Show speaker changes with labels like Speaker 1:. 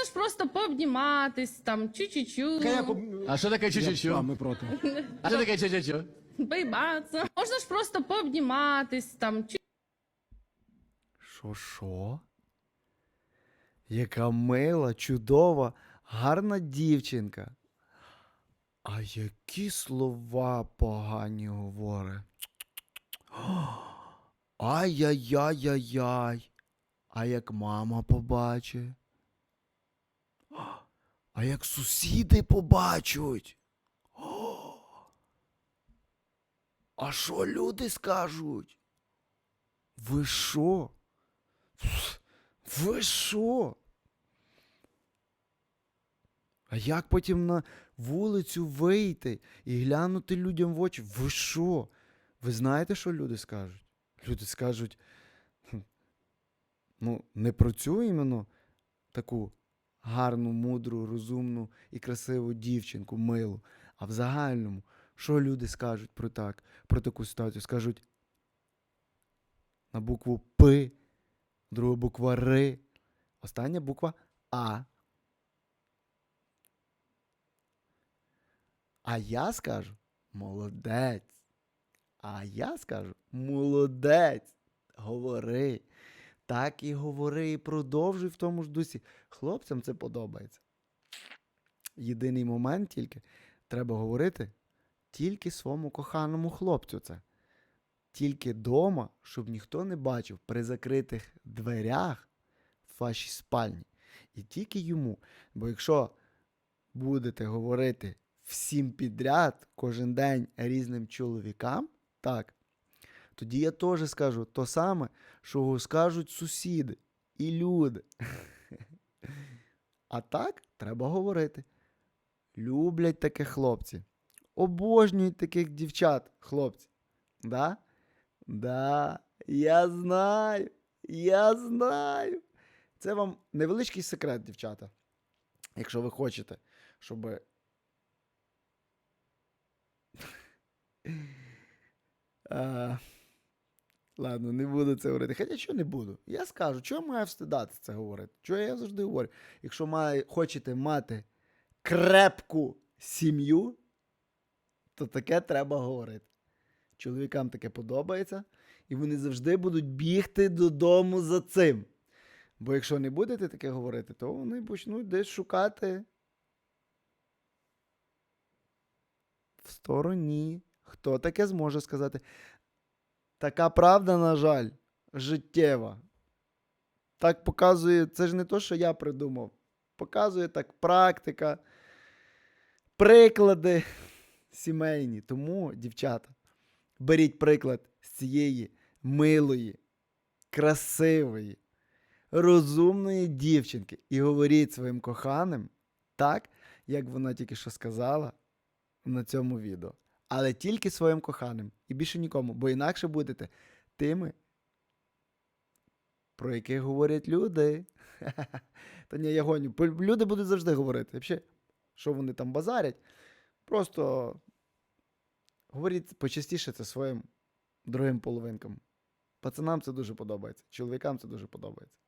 Speaker 1: Можна ж просто пообніматись, там, чу-чу-чу,
Speaker 2: А що таке
Speaker 3: Я
Speaker 2: чу-чу-чу?
Speaker 3: а, ми проти.
Speaker 2: А що таке чу-чу-чу?
Speaker 1: бейбаться. Можна ж просто пообніматись, там, чу
Speaker 4: Що, що? Яка мила, чудова, гарна дівчинка. А які слова погані говорить. Ай-яй-яй-яй-яй. А як мама побачить? А як сусіди побачать? А що люди скажуть? Ви що? Ви що? А як потім на вулицю вийти і глянути людям в очі? Ви що? Ви знаєте, що люди скажуть? Люди скажуть, ну, не про цю таку гарну, мудру, розумну і красиву дівчинку, милу, а в загальному, що люди скажуть про так, про таку ситуацію? Скажуть на букву П, друга буква Р, остання буква А. А я скажу молодець. А я скажу молодець. Говори. Так і говори, і продовжуй в тому ж дусі. Хлопцям це подобається. Єдиний момент тільки треба говорити тільки своєму коханому хлопцю це. Тільки дома, щоб ніхто не бачив при закритих дверях в вашій спальні. І тільки йому. Бо якщо будете говорити всім підряд кожен день різним чоловікам, так, тоді я теж скажу то саме, що скажуть сусіди і люди. А так треба говорити. Люблять таких хлопці. Обожнюють таких дівчат, хлопці. Да? Да, я знаю. Я знаю. Це вам невеличкий секрет, дівчата. Якщо ви хочете, щоб. А, ладно, не буду це говорити. Хоча що не буду. Я скажу, чого маю встидати це говорити? Чого я завжди говорю? Якщо має, хочете мати крепку сім'ю, то таке треба говорити. Чоловікам таке подобається, і вони завжди будуть бігти додому за цим. Бо якщо не будете таке говорити, то вони почнуть десь шукати в стороні. Хто таке зможе сказати? Така правда, на жаль, життєва. Так показує, це ж не то, що я придумав. Показує так практика, приклади сімейні. Тому, дівчата, беріть приклад з цієї милої, красивої, розумної дівчинки і говоріть своїм коханим так, як вона тільки що сказала на цьому відео. Але тільки своїм коханим і більше нікому, бо інакше будете тими, про яких говорять люди. Та ні, я гоню. Люди будуть завжди говорити. Взагалі, що вони там базарять. Просто говоріть почастіше це своїм другим половинкам. Пацанам це дуже подобається, чоловікам це дуже подобається.